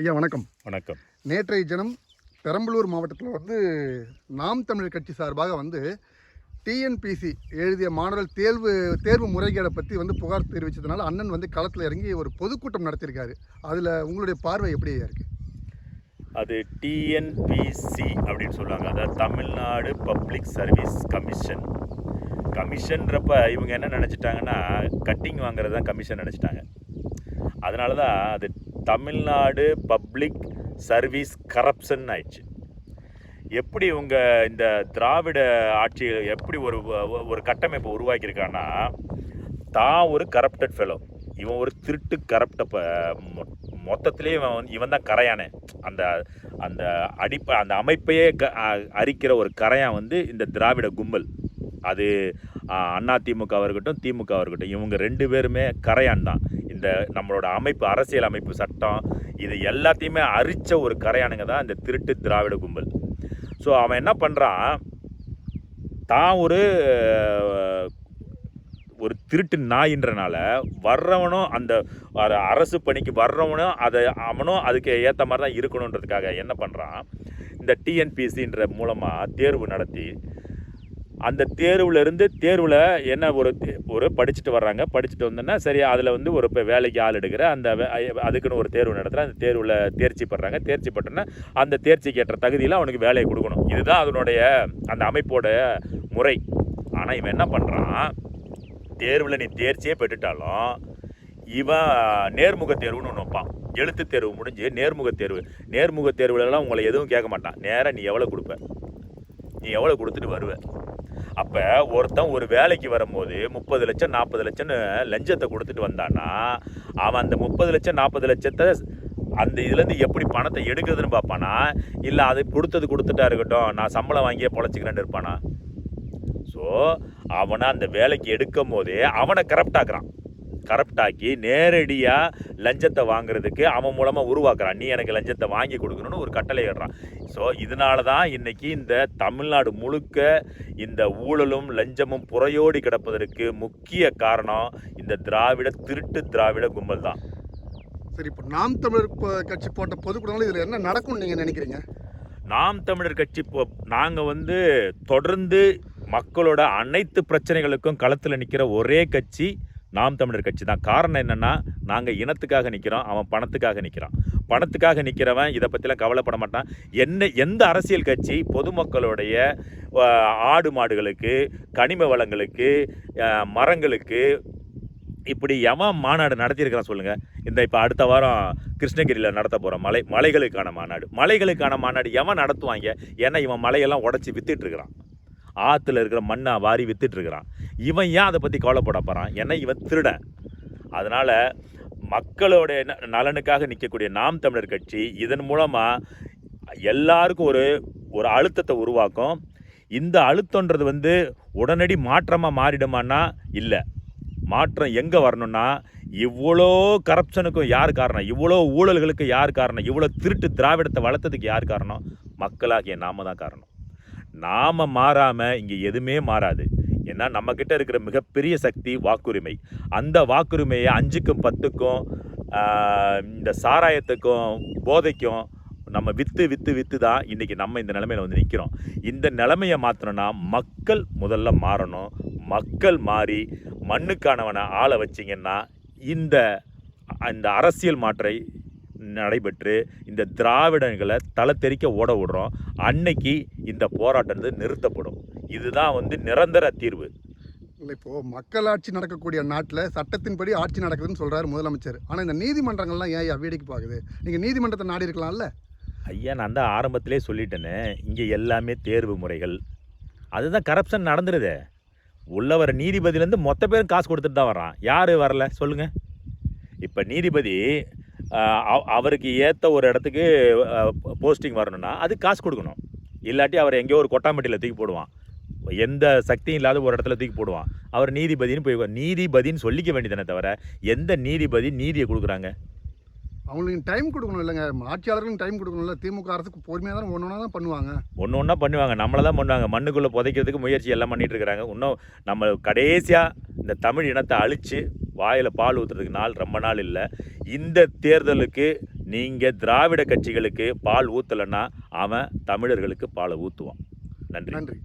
ஐயா வணக்கம். வணக்கம். நேற்றைய தினம் பெரம்பலூர் மாவட்டத்தில் வந்து நாம் தமிழர் கட்சி சார்பாக வந்து டிஎன்பிசி எழுதிய மாணவர் தேர்வு தேர்வு முறைகேடை பற்றி வந்து புகார் தெரிவித்ததுனால அண்ணன் வந்து களத்தில் இறங்கி ஒரு பொதுக்கூட்டம் நடத்தியிருக்காரு. அதில் உங்களுடைய பார்வை எப்படி ஐயா இருக்கு? அது டிஎன்பிசி அப்படின்னு சொல்லுவாங்க. அதாவது தமிழ்நாடு பப்ளிக் சர்வீஸ் கமிஷன் கமிஷன்றப்ப இவங்க என்ன நினச்சிட்டாங்கன்னா கட்டிங் வாங்குறது தான் கமிஷன் நினச்சிட்டாங்க. அதனால தான் அது தமிழ்நாடு பப்ளிக் சர்வீஸ் கரப்ஷன் ஆயிடுச்சு. எப்படி இவங்க இந்த திராவிட ஆட்சி எப்படி ஒரு ஒரு கட்டமைப்பை உருவாக்கியிருக்கான்னா தான் ஒரு கரப்டட் ஃபெலோ இவன் ஒரு திருட்டு கரப்ட மொத்தத்திலே இவன் வந்து இவன் தான் கரையானே. அந்த அந்த அடிப்ப அந்த அமைப்பையே க அ- அரிக்கிற ஒரு கரையான் வந்து இந்த திராவிட கும்பல். அது அண்ணா திமுகவாக இருக்கட்டும் திமுகவாக இருக்கட்டும் இவங்க ரெண்டு பேருமே கரையான் தான். இந்த நம்மளோட அமைப்பு அரசியல் அமைப்பு சட்டம் இது எல்லாத்தையுமே அரிச்ச ஒரு கரையானுங்க தான் இந்த திருட்டு திராவிட கும்பல். ஸோ அவன் என்ன பண்ணுறான் தான் ஒரு ஒரு திருட்டு நாயின்றனால வர்றவனும் அந்த அரசு பணிக்கு வர்றவனும் அதை அவனும் அதுக்கு ஏற்ற மாதிரி தான் இருக்கணுன்றதுக்காக என்ன பண்ணுறான் இந்த டிஎன்பிசின்ற மூலமாக தேர்வு நடத்தி அந்த தேர்வுல இருந்து தேர்வில் என்ன ஒரு தே- ஒரு படிச்சுட்டு வர்றாங்க. படிச்சுட்டு வந்தோன்னா சரி அதில் வந்து ஒரு இப்போ வேலைக்கு ஆள் எடுக்கிற அந்த வே- அதுக்குன்னு ஒரு தேர்வு நடத்துகிற அந்த தேர்வில் தேர்ச்சி படுறாங்க தேர்ச்சி பெற்றோன்னா அந்த தேர்ச்சிக்கு ஏற்ற தகுதியில் அவனுக்கு வேலையை கொடுக்கணும். இதுதான் அதனுடைய அந்த அமைப்போட முறை. ஆனால் இவன் என்ன பண்ணுறான் தேர்வில் நீ தேர்ச்சியே பெற்றுட்டாலும் இவன் நேர்முக தேர்வுன்னு ஒன்று வைப்பான். எழுத்து தேர்வு முடிஞ்சு நேர்முக தேர்வு. நேர்முக தேர்வுலலாம் உங்களை எதுவும் கேட்க மாட்டான். நேராக நீ எவ்வளோ கொடுப்ப? நீ எவ்வளோ கொடுத்துட்டு வருவ? அப்போ ஒருத்தன் ஒரு வேலைக்கு வரும்போது முப்பது லட்சம் நாற்பது லட்சம்னு லஞ்சத்தை கொடுத்துட்டு வந்தான்னா அவன் அந்த முப்பது லட்சம் நாற்பது லட்சத்தை அந்த இதுலேருந்து எப்படி பணத்தை எடுக்கிறதுன்னு பார்ப்பானா? இல்லை அது கொடுத்தது கொடுத்துட்டா இருக்கட்டும் நான் சம்பளம் வாங்கியே பொழைச்சிக்கிறேன்னு இருப்பானா? ஸோ அவனை அந்த வேலைக்கு எடுக்கும் போதே அவனை கரெக்டாக்குறான் ஆக்குறான் கரப்ட் ஆக்கி நேரடியாக லஞ்சத்தை வாங்குறதுக்கு அவன் மூலமாக உருவாக்குறான். நீ எனக்கு லஞ்சத்தை வாங்கி கொடுக்கணும்னு ஒரு கட்டளை இடுறான் ஸோ இதனால தான் இன்னைக்கு இந்த தமிழ்நாடு முழுக்க இந்த ஊழலும் லஞ்சமும் புறையோடி கிடப்பதற்கு முக்கிய காரணம் இந்த திராவிட திருட்டு திராவிட கும்பல் தான். சரி இப்போ நாம் தமிழர் கட்சி போட்ட பொதுக்கூட்டங்கள் இதில் என்ன நடக்கும்னு நீங்கள் நினைக்கிறீங்க? நாம் தமிழர் கட்சி இப்போ நாங்கள் வந்து தொடர்ந்து மக்களோட அனைத்து பிரச்சனைகளுக்கும் களத்தில் நிற்கிற ஒரே கட்சி நாம் தமிழர் கட்சி தான். காரணம் என்னென்னா நாங்கள் இனத்துக்காக நிற்கிறோம் அவன் பணத்துக்காக நிற்கிறான் பணத்துக்காக நிற்கிறவன் இதை பற்றிலாம் கவலைப்பட மாட்டான். என்ன எந்த அரசியல் கட்சி பொதுமக்களுடைய ஆடு மாடுகளுக்கு கனிம வளங்களுக்கு மரங்களுக்கு இப்படி எவன் மாநாடு நடத்தியிருக்கிறான் சொல்லுங்கள் இந்த இப்போ அடுத்த வாரம் கிருஷ்ணகிரியில் நடத்த போகிற மலை மலைகளுக்கான மாநாடு. மலைகளுக்கான மாநாடு எவன் நடத்துவாங்க. ஏன்னா இவன் மலையெல்லாம் உடச்சி வித்துட்டு இருக்கிறான். ஆற்றுல இருக்கிற மண்ணை வாரி வித்துட்டு இருக்கிறான் இவன் ஏன் அதை பற்றி கவலைப்பட போகிறான் ஏன்னா இவன் திருடன் அதனால் மக்களோட ந- நலனுக்காக நிற்கக்கூடிய நாம் தமிழர் கட்சி இதன் மூலமாக எல்லாருக்கும் ஒரு ஒரு அழுத்தத்தை உருவாக்கும். இந்த அழுத்தன்றது வந்து உடனடி மாற்றமாக மாறிடுமான்னா இல்லை. மாற்றம் எங்கே வரணும்னா இவ்வளோ கரப்ஷனுக்கும் யார் காரணம்? இவ்வளோ ஊழல்களுக்கு யார் காரணம்? இவ்வளோ திருட்டு திராவிடத்தை வளர்த்ததுக்கு யார் காரணம்? மக்களாகிய நாம தான் காரணம். நாம் மாறாமல் இங்கே எதுவுமே மாறாது. ஏன்னா நம்மக்கிட்ட இருக்கிற மிகப்பெரிய சக்தி வாக்குரிமை. அந்த வாக்குரிமையை அஞ்சுக்கும் பத்துக்கும் இந்த சாராயத்துக்கும் போதைக்கும் நம்ம விற்று விற்று விற்று தான் இன்றைக்கி நம்ம இந்த நிலமையில வந்து நிற்கிறோம் இந்த நிலமையை மாற்றணும்னா மக்கள் முதல்ல மாறணும். மக்கள் மாறி மண்ணுக்கானவனை ஆளை வச்சிங்கன்னா இந்த அந்த அரசியல் மாற்றை நடைபெற்று இந்த திராவிடங்களை தலை தெறிக்க ஓட விடுறோம். அன்னைக்கு இந்த போராட்டம் நிறுத்தப்படும். இதுதான் வந்து நிரந்தர தீர்வு. இல்லை இப்போது மக்களாட்சி நடக்கக்கூடிய நாட்டில் சட்டத்தின்படி ஆட்சி நடக்குதுன்னு சொல்கிறாரு முதலமைச்சர். ஆனால் இந்த நீதிமன்றங்கள்லாம் ஏன் ஐயா வேடிக்கை பார்க்குது? நீங்கள் நீதிமன்றத்தை நாடி இருக்கலாம்ல? ஐயா நான் தான் ஆரம்பத்திலே சொல்லிட்டேனே இங்கே எல்லாமே தேர்வு முறைகள். அதுதான் கரப்ஷன் நடந்துருதே. உள்ள வர நீதிபதியிலேருந்து மொத்த பேரும் காசு கொடுத்துட்டு தான் வரான் யார் வரல? சொல்லுங்கள் இப்போ நீதிபதி அவருக்கு ஏற்ற ஒரு இடத்துக்கு போஸ்டிங் வரணும்னா அது காசு கொடுக்கணும். இல்லாட்டி அவர் எங்கேயோ ஒரு கொட்டாம்பட்டியில் தூக்கி போடுவான். எந்த சக்தியும் இல்லாத ஒரு இடத்துல தூக்கி போடுவான். அவர் நீதிபதின்னு போய் நீதிபதின்னு சொல்லிக்க வேண்டியதானே தவிர எந்த நீதிபதி நீதியை கொடுக்குறாங்க? அவங்களுக்கு டைம் கொடுக்கணும் இல்லைங்க. ஆட்சியாளர்களுக்கு டைம் கொடுக்கணும்ல திமுக அரசுக்கு பொறுமையாக தான் ஒன்று தான் பண்ணுவாங்க. ஒன்று ஒன்றா பண்ணுவாங்க. நம்மளை தான் பண்ணுவாங்க. மண்ணுக்குள்ளே புதைக்கிறதுக்கு முயற்சி எல்லாம் பண்ணிட்டு இருக்கிறாங்க. இன்னும் நம்ம கடைசியாக இந்த தமிழ் இனத்தை அழித்து வாயில் பால் ஊற்றுறதுக்கு நாள் ரொம்ப நாள் இல்லை. இந்த தேர்தலுக்கு நீங்கள் திராவிட கட்சிகளுக்கு பால் ஊற்றலைன்னா அவன் தமிழர்களுக்கு பாலை ஊற்றுவான் நன்றி. நன்றி.